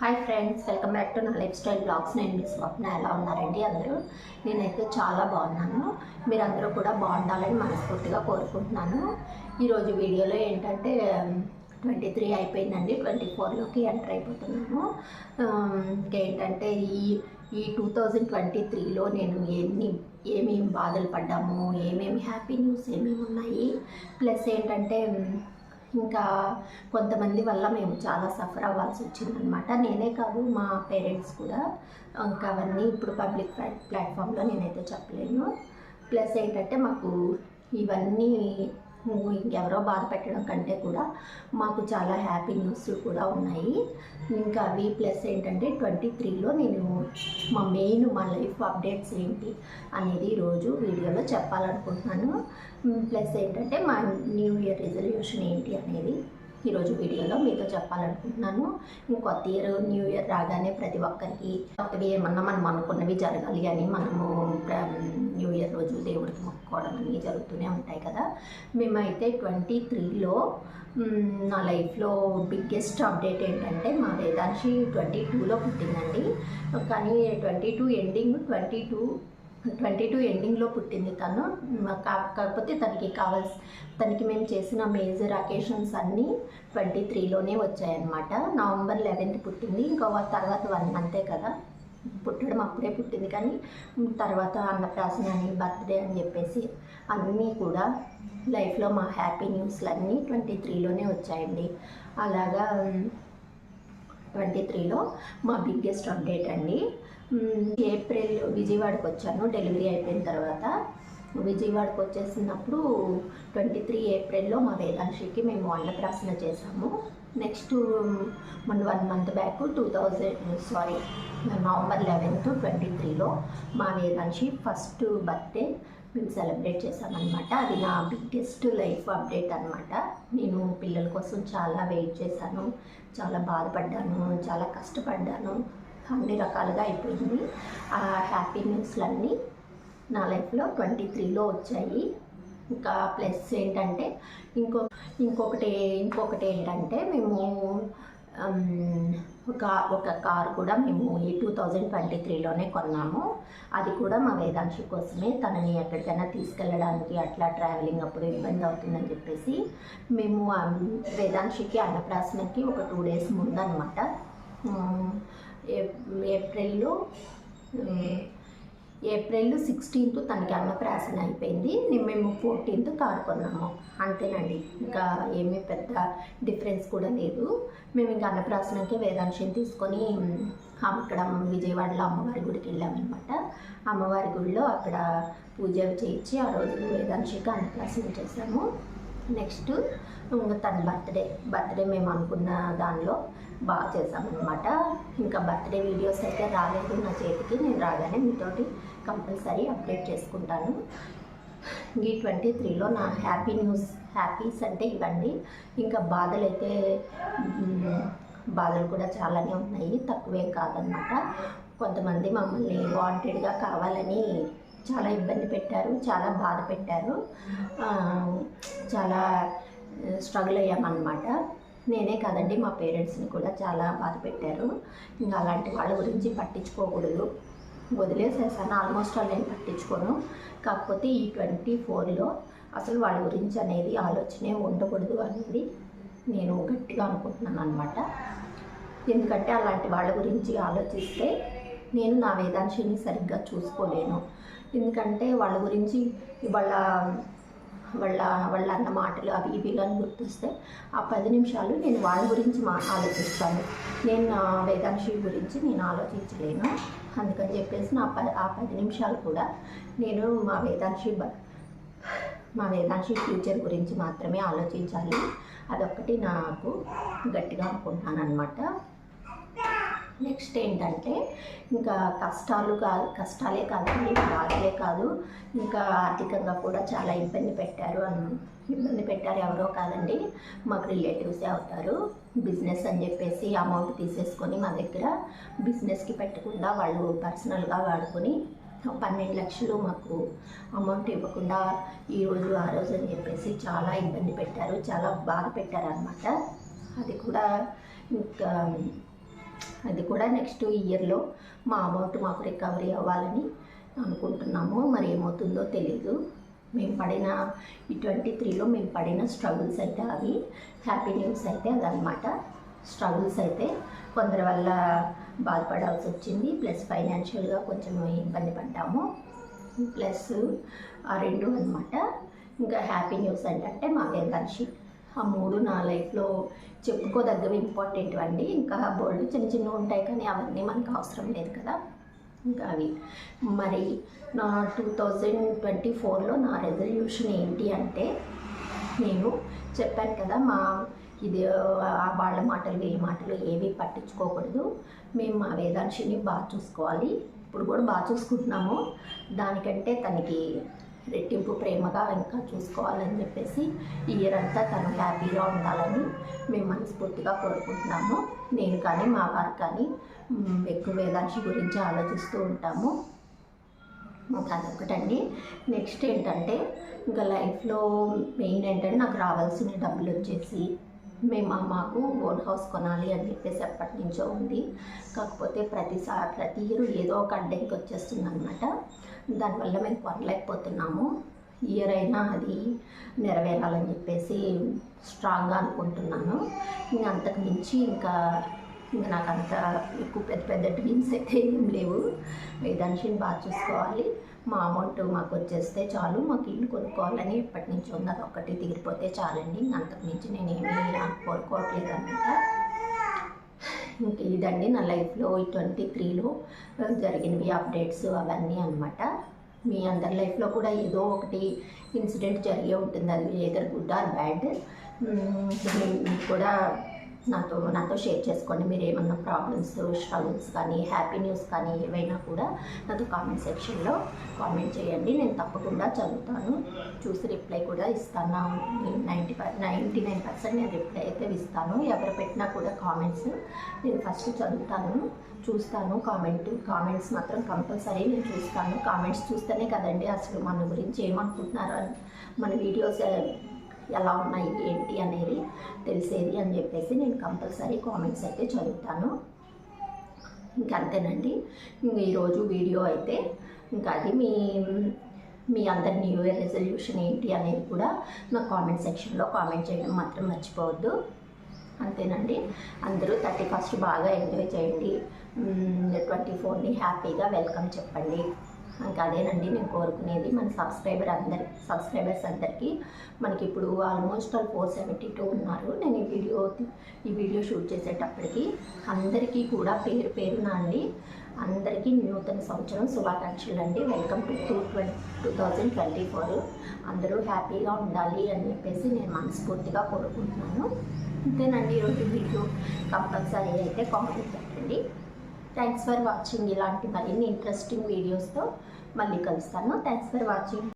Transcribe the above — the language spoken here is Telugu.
Hi friends welcome back to నా లైఫ్ స్టైల్ బ్లాగ్స్ నేను మీ స్వప్న ఎలా ఉన్నారండి అందరూ? నేనైతే చాలా బాగున్నాను. మీరందరూ కూడా బాగుండాలని మనస్ఫూర్తిగా కోరుకుంటున్నాను. ఈరోజు వీడియోలో ఏంటంటే ట్వంటీ త్రీ అయిపోయిందండి. ట్వంటీ ఫోర్లోకి ఎంటర్ అయిపోతున్నాను. ఇంకేంటంటే ఈ ఈ టూ థౌజండ్ ట్వంటీ త్రీలో నేను ఎన్ని ఏమేమి బాధలు పడ్డాము ఏమేమి హ్యాపీ న్యూస్ ఏమేమి ఉన్నాయి ప్లస్ ఏంటంటే ఇంకా కొంతమంది వల్ల మేము చాలా సఫర్ అవ్వాల్సి వచ్చిందనమాట నేనే కాదు మా పేరెంట్స్ కూడా. ఇంకా అవన్నీ ఇప్పుడు పబ్లిక్ ప్లాట్ఫామ్లో నేనైతే చెప్పలేను. ప్లస్ ఏంటంటే మాకు ఇవన్నీ ఇంకెవరో బాధ పెట్టడం కంటే కూడా మాకు చాలా హ్యాపీ న్యూస్ కూడా ఉన్నాయి. ఇంకా అవి ప్లస్ ఏంటంటే ట్వంటీ త్రీలో నేను మా మెయిన్ మా లైఫ్ అప్డేట్స్ ఏంటి అనేది ఈరోజు వీడియోలో చెప్పాలనుకుంటున్నాను. Mm, ప్లస్ ఏంటంటే మా న్యూ ఇయర్ రిజల్యూషన్ ఏంటి అనేది ఈరోజు వీడియోలో మీతో చెప్పాలనుకుంటున్నాను. కొత్త ఇయర్ న్యూ ఇయర్ రాగానే ప్రతి ఒక్కరికి కొత్తవి ఏమన్నా మనం అనుకున్నవి జరగాలి అని మనము న్యూ ఇయర్ రోజు దేవుడికి మొక్కుకోవడం అన్నీ జరుగుతూనే ఉంటాయి కదా. మేమైతే ట్వంటీ త్రీలో నా లైఫ్లో బిగ్గెస్ట్ అప్డేట్ ఏంటంటే మా వేదాంశి ట్వంటీ టూలో పుట్టిందండి. కానీ twenty two ending twenty two twenty two ఎండింగ్లో పుట్టింది తను. కా- కాకపోతే తనకి కావాల్సి తనకి మేము చేసిన మేజర్ అకేషన్స్ అన్నీ ట్వంటీ త్రీలోనే వచ్చాయన్నమాట. నవంబర్ లెవెన్త్ పుట్టింది. ఇంకో తర్వాత వన్ మంతే కదా. పుట్టడం అప్పుడే పుట్టింది కానీ తర్వాత అన్నప్రాసన అని బర్త్డే అని చెప్పేసి అన్నీ కూడా లైఫ్లో మా హ్యాపీ న్యూస్లు అన్నీ ట్వంటీ త్రీలోనే వచ్చాయండి. అలాగా ట్వంటీ త్రీలో మా బిగ్గెస్ట్ అప్డేట్ అండి. ఏప్రిల్ విజయవాడకు వచ్చాను. డెలివరీ అయిపోయిన తర్వాత విజయవాడకు వచ్చేసినప్పుడు ట్వంటీ త్రీ ఏప్రిల్లో మా వేదాంశికి మేము అన్నప్రాసన చేసాము నెక్స్ట్ మొన్న one month back two thousand sorry November eleventh twenty త్రీలో మా వేదాంశి ఫస్ట్ బర్త్డే మేము సెలబ్రేట్ చేశామన్నమాట. అది నా బిగ్గెస్ట్ లైఫ్ అప్డేట్ అనమాట నేను పిల్లల కోసం చాలా వెయిట్ చేశాను. చాలా బాధపడ్డాను. చాలా కష్టపడ్డాను. అన్ని రకాలుగా అయిపోయింది. ఆ హ్యాపీ న్యూస్లన్నీ నా లైఫ్లో ట్వంటీ త్రీలో వచ్చాయి. ఇంకా ప్లస్ ఏంటంటే ఇంకో ఇంకొకటి ఇంకొకటి ఏంటంటే మేము ఒక ఒక కార్ కూడా మేము ఈ టూ థౌజండ్ ట్వంటీ త్రీలోనే కొన్నాము. అది కూడా మా వేదాంశి కోసమే. తనని ఎక్కడికైనా తీసుకెళ్ళడానికి అట్లా ట్రావెలింగ్ అప్పుడు ఇబ్బంది అవుతుందని చెప్పేసి మేము ఆ వేదాంశికి అన్నప్రాసనకి ఒక టూ డేస్ ముందనమాట. ఏప్రిల్లో ఏప్రిల్ సిక్స్టీన్త్ తనకి అన్నప్రాసన అయిపోయింది. నేను మేము ఫోర్టీన్త్ కారు కొన్నాము. అంతేనండి. ఇంకా ఏమీ పెద్ద డిఫరెన్స్ కూడా లేదు. మేము ఇంకా అన్నప్రాసనకే వేదాంశం తీసుకొని అక్కడ విజయవాడలో అమ్మవారి గుడికి వెళ్ళామన్నమాట. అమ్మవారి గుడిలో అక్కడ పూజ చేయించి ఆ రోజు వేదాంశికి అన్నప్రాసన చేసాము నెక్స్ట్ తన బర్త్డే బర్త్డే మేము అనుకున్న దానిలో బాగా చేసామన్నమాట ఇంకా బర్త్డే వీడియోస్ అయితే రాలేదు నా చేతికి నేను రాగానే మీతోటి కంపల్సరీ అప్డేట్ చేసుకుంటాను. ఈ ట్వంటీ త్రీలో నా హ్యాపీ న్యూస్ హ్యాపీస్ అంటే ఇవ్వండి. ఇంకా బాధలు అయితే బాధలు కూడా చాలానే ఉన్నాయి తక్కువేం కాదనమాట కొంతమంది మమ్మల్ని వాంటెడ్గా కావాలని చాలా ఇబ్బంది పెట్టారు చాలా బాధ పెట్టారు. చాలా స్ట్రగుల్ అయ్యామన్నమాట. నేనే కాదండి మా పేరెంట్స్ని కూడా చాలా బాధ పెట్టారు. ఇంకా అలాంటి వాళ్ళ గురించి పట్టించుకోకూడదు. వదిలేసేసాను ఆల్మోస్ట్ వాళ్ళు నేను పట్టించుకోను. కాకపోతే ఈ ట్వంటీ ఫోర్లో అసలు వాళ్ళ గురించి అనేది ఆలోచనే ఉండకూడదు అనేది నేను గట్టిగా అనుకుంటున్నాను అనమాట ఎందుకంటే అలాంటి వాళ్ళ గురించి ఆలోచిస్తే నేను నా వేదాంశిని సరిగ్గా చూసుకోలేను. ఎందుకంటే వాళ్ళ గురించి వాళ్ళ వాళ్ళ వాళ్ళ అన్న మాటలు అవి ఇవి కానీ గుర్తొస్తే ఆ పది నిమిషాలు నేను వాళ్ళ గురించి మా ఆలోచిస్తాను. నేను నా వేదాంశి గురించి నేను ఆలోచించలేను. అందుకని చెప్పేసి నా ప ఆ పది నిమిషాలు కూడా నేను మా వేదాంశి బ మా వేదాంశి ఫ్యూచర్ గురించి మాత్రమే ఆలోచించాలి. అదొక్కటి నాకు గట్టిగా అనుకుంటున్నాను అనమాట నెక్స్ట్ ఏంటంటే ఇంకా కష్టాలు కాదు కష్టాలే కాదు బాధలే కాదు ఇంకా ఆర్థికంగా కూడా చాలా ఇబ్బంది పెట్టారు అన్న ఇబ్బంది పెట్టారు ఎవరో కాదండి మాకు రిలేటివ్సే అవుతారు. బిజినెస్ అని చెప్పేసి అమౌంట్ తీసేసుకొని మా దగ్గర బిజినెస్కి పెట్టకుండా వాళ్ళు పర్సనల్గా వాడుకొని పన్నెండు లక్షలు మాకు అమౌంట్ ఇవ్వకుండా ఈ రోజు ఆ రోజు అని చెప్పేసి చాలా ఇబ్బంది పెట్టారు చాలా బాధ పెట్టారు అనమాట అది కూడా ఇంకా అది కూడా నెక్స్ట్ ఇయర్లో మా అమౌంట్ మాకు రికవరీ అవ్వాలని అనుకుంటున్నాము. మరి ఏమవుతుందో తెలీదు. మేము పడిన ఈ ట్వంటీ త్రీలో మేము పడిన స్ట్రగుల్స్ అయితే అవి హ్యాపీ న్యూస్ అయితే అదనమాట స్ట్రగుల్స్ అయితే కొందరి వల్ల బాధపడాల్సి వచ్చింది. ప్లస్ ఫైనాన్షియల్గా కొంచెం ఇబ్బంది పడ్డాము. ప్లస్ ఆ రెండు అనమాట ఇంకా హ్యాపీ న్యూస్ ఏంటంటే మా వేదాంశి ఆ మూడు నా లైఫ్లో చెప్పుకోదగ్గవి ఇంపార్టెంట్ అండి. ఇంకా బోల్డ్ చిన్న చిన్నవి ఉంటాయి కానీ అవన్నీ మనకు అవసరం లేదు కదా. ఇంకా అవి. మరి నా టూ థౌజండ్ ట్వంటీ ఫోర్లో నా రెజల్యూషన్ ఏంటి అంటే నేను చెప్పాను కదా మా ఇది ఆ వాళ్ళ మాటలు వీళ్ళ మాటలు ఏవి పట్టించుకోకూడదు. మేము మా వేదాంశిని బాగా చూసుకోవాలి. ఇప్పుడు కూడా బాగా చూసుకుంటున్నాము. దానికంటే తనకి రెట్టింపు ప్రేమగా ఇంకా చూసుకోవాలని చెప్పేసి ఈ ఇయర్ అంతా తను హ్యాపీగా ఉండాలని మేము మనస్ఫూర్తిగా కోరుకుంటున్నాము. నేను కానీ మా వారు కానీ ఎక్కువ వేదాంశి గురించి ఆలోచిస్తూ ఉంటాము. అదొకటండి నెక్స్ట్ ఏంటంటే ఇంకా లైఫ్లో మెయిన్ ఏంటంటే నాకు రావాల్సిన డబ్బులు వచ్చేసి మేము మాకు ఓన్ హౌస్ కొనాలి అని చెప్పేసి ఎప్పటి నుంచో ఉంది. కాకపోతే ప్రతిసారి ప్రతి ఇయర్ ఏదో ఒక అడ్డంకి వచ్చేస్తుంది అనమాట దానివల్ల మేము కొనలేకపోతున్నాము. ఇయర్ అయినా అది నెరవేరాలని చెప్పేసి స్ట్రాంగ్గా అనుకుంటున్నాను. ఇంకా అంతకు మించి ఇంకా ఇంకా నాకు అంత ఎక్కువ పెద్ద పెద్ద డ్రీమ్స్ అయితే ఏం లేవు. వేదాంశిని బాగా చూసుకోవాలి. మా అమౌంట్ మాకు వచ్చేస్తే చాలు. మాకు ఇల్లు కొనుక్కోవాలని ఎప్పటి నుంచి ఉంది. అది ఒకటి తీరిపోతే చాలండి. అంతకుమించి నేను ఏమీ కోరుకోవట్లేదు అనమాట. ఇంక ఇదండి నా లైఫ్లో ఈ ట్వంటీ త్రీలో జరిగినవి అప్డేట్స్ అవన్నీ అనమాట. మీ అందరి లైఫ్లో కూడా ఏదో ఒకటి ఇన్సిడెంట్ జరిగే ఉంటుంది. అది ఏదర్ గుడ్ ఆర్ బ్యాడ్ కూడా నాతో నాతో షేర్ చేసుకోండి. మీరు ఏమన్నా ప్రాబ్లమ్స్ స్ట్రగుల్స్ కానీ హ్యాపీ న్యూస్ కానీ ఏవైనా కూడా నాతో కామెంట్ సెక్షన్లో కామెంట్ చేయండి. నేను తప్పకుండా చదువుతాను. చూసి రిప్లై కూడా ఇస్తాను. నైంటీ నైంటీ నైన్ పర్సెంట్ నేను రిప్లై అయితే ఇస్తాను. ఎవరు పెట్టినా కూడా కామెంట్స్ నేను ఫస్ట్ చదువుతాను చూస్తాను. కామెంట్ కామెంట్స్ మాత్రం కంపల్సరీ నేను చూస్తాను. కామెంట్స్ చూస్తేనే కదండి అసలు మన గురించి ఏమనుకుంటున్నారు మన వీడియోస్ ఎలా ఉన్నాయి ఏంటి అనేది తెలిసేది అని చెప్పేసి నేను కంపల్సరీ కామెంట్స్ అయితే చదువుతాను. ఇంకా అంతేనండి. ఈరోజు వీడియో అయితే ఇంకా అది మీ మీ అందరి న్యూ ఇయర్ రెజల్యూషన్ ఏంటి అనేది కూడా నా కామెంట్ సెక్షన్లో కామెంట్ చేయడం మాత్రం మర్చిపోవద్దు. అంతేనండి. అందరూ థర్టీ ఫస్ట్ బాగా ఎంజాయ్ చేయండి. ట్వంటీ ఫోర్ని హ్యాపీగా వెల్కమ్ చెప్పండి. ఇంకా అదేనండి నేను కోరుకునేది మన సబ్స్క్రైబర్ అందరి సబ్స్క్రైబర్స్ అందరికీ మనకి ఇప్పుడు almost all four seventy two ఉన్నారు. నేను ఈ వీడియో ఈ వీడియో షూట్ చేసేటప్పటికి అందరికీ కూడా పేరు పేరున అండి అందరికీ నూతన సంవత్సరం శుభాకాంక్షలు అండి. Welcome to two twenty two thousand twenty four. అందరూ హ్యాపీగా ఉండాలి అని చెప్పేసి నేను మనస్ఫూర్తిగా కోరుకుంటున్నాను. అంతేనండి ఈరోజు వీడియో. కంపల్సరీ అయితే కామెంట్ పెట్టండి. థ్యాంక్స్ ఫర్ వాచింగ్ ఇలాంటి మరిన్ని ఇంట్రెస్టింగ్ వీడియోస్తో మళ్ళీ కలుస్తాను. Thanks for watching